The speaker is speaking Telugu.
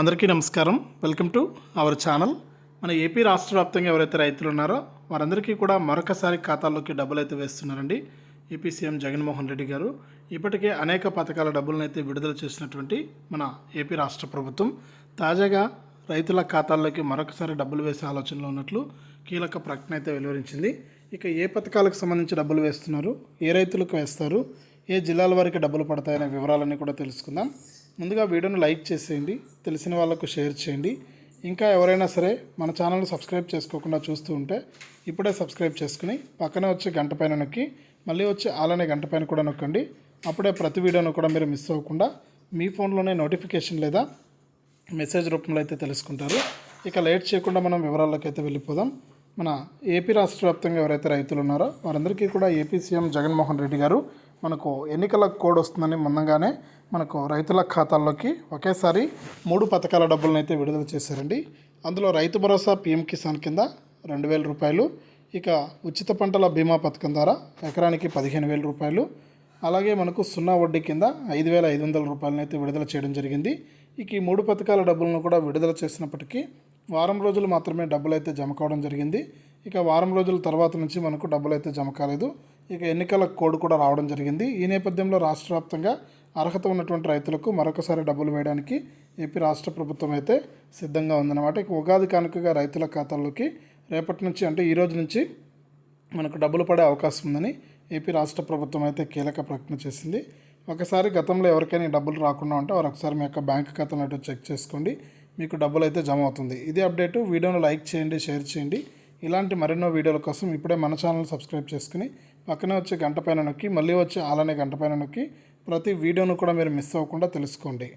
అందరికీ నమస్కారం. Welcome to our channel. మన ఏపీ రాష్ట్ర వ్యాప్తంగా ఎవరైతే రైతులు ఉన్నారో వారందరికీ కూడా మరొకసారి ఖాతాల్లోకి డబ్బులు అయితే వేస్తున్నారండి ఏపీ సీఎం జగన్మోహన్ రెడ్డి గారు. ఇప్పటికే అనేక పథకాల డబ్బులను అయితే విడుదల చేసినటువంటి మన ఏపీ రాష్ట్ర ప్రభుత్వం. తాజాగా రైతుల ఖాతాల్లోకి మరొకసారి డబ్బులు వేసే ఆలోచనలో ఉన్నట్లు కీలక ప్రకటన అయితే వెలువరించింది. ఇక ఏ పథకాలకు సంబంధించి డబ్బులు వేస్తున్నారు? ఏ రైతులకు వేస్తారు? ఏ జిల్లాల వారికి డబ్బులు పడతాయనే వివరాలన్నీ కూడా తెలుసుకుందాం. ముందుగా వీడియోను లైక్ చేసేయండి తెలిసిన వాళ్ళకు షేర్ చేయండి. ఇంకా ఎవరైనా సరే మన ఛానల్ని సబ్స్క్రైబ్ చేసుకోకుండా చూస్తూ ఉంటే ఇప్పుడే సబ్స్క్రైబ్ చేసుకుని పక్కనే వచ్చే గంట పైన నొక్కి మళ్ళీ వచ్చి అలానే గంట పైన కూడా నొక్కండి. అప్పుడే ప్రతి వీడియోను కూడా మీరు మిస్ అవ్వకుండా మీ ఫోన్లోనే నోటిఫికేషన్ లేదా మెసేజ్ రూపంలో అయితే తెలుసుకుంటారు. ఇక లేట్ చేయకుండా మనం వివరాల్లోకి అయితే వెళ్ళిపోదాం. మన ఏపీ రాష్ట్ర వ్యాప్తంగా ఎవరైతే రైతులు ఉన్నారో వారందరికీ కూడా ఏపీ సీఎం జగన్మోహన్ రెడ్డి గారు మనకు ఎన్నికల కోడ్ వస్తుందని ముందంగానే మనకు రైతుల ఖాతాల్లోకి ఒకేసారి మూడు పథకాల డబ్బులను అయితే విడుదల చేశారండి. అందులో రైతు భరోసా పీఎం కిసాన్ కింద రెండు వేల రూపాయలు ఇక ఉచిత పంటల బీమా పథకం ద్వారా ఎకరానికి పదిహేను వేల రూపాయలు అలాగే మనకు సున్నా వడ్డీ కింద ఐదు వేల ఐదు వందల రూపాయలను అయితే విడుదల చేయడం జరిగింది. ఇక ఈ మూడు పథకాల డబ్బులను కూడా విడుదల చేసినప్పటికీ వారం రోజులు మాత్రమే డబ్బులు అయితే జమ కావడం జరిగింది. ఇక వారం రోజుల తర్వాత నుంచి మనకు డబ్బులు అయితే జమ కాలేదు. ఇక ఎన్నికల కోడ్ కూడా రావడం జరిగింది. ఈ నేపథ్యంలో రాష్ట్ర వ్యాప్తంగా అర్హత ఉన్నటువంటి రైతులకు మరొకసారి డబ్బులు వేయడానికి ఏపీ రాష్ట్ర ప్రభుత్వం అయితే సిద్ధంగా ఉందన్నమాట. ఇక ఉగాది కానుకగా రైతుల ఖాతాల్లోకి రేపటి నుంచి అంటే ఈ రోజు నుంచి మనకు డబ్బులు పడే అవకాశం ఉందని ఏపీ రాష్ట్ర ప్రభుత్వం అయితే కీలక ప్రకటన చేసింది. ఒకసారి గతంలో ఎవరికైనా డబ్బులు రాకుండా ఉంటే వారు ఒకసారి మీ యొక్క బ్యాంక్ ఖాతాను అటు చెక్ చేసుకోండి. మీకు డబ్బులు అయితే జమ అవుతుంది. ఇదే అప్డేటు. వీడియోను లైక్ చేయండి షేర్ చేయండి. ఇలాంటి మరెన్నో వీడియోల కోసం ఇప్పుడే మన ఛానల్ సబ్స్క్రైబ్ చేసుకుని పక్కనే వచ్చే గంట పైన నొక్కి మళ్ళీ వచ్చే అలానే గంట పైన నొక్కి ప్రతి వీడియోను కూడా మీరు మిస్ అవ్వకుండా తెలుసుకోండి.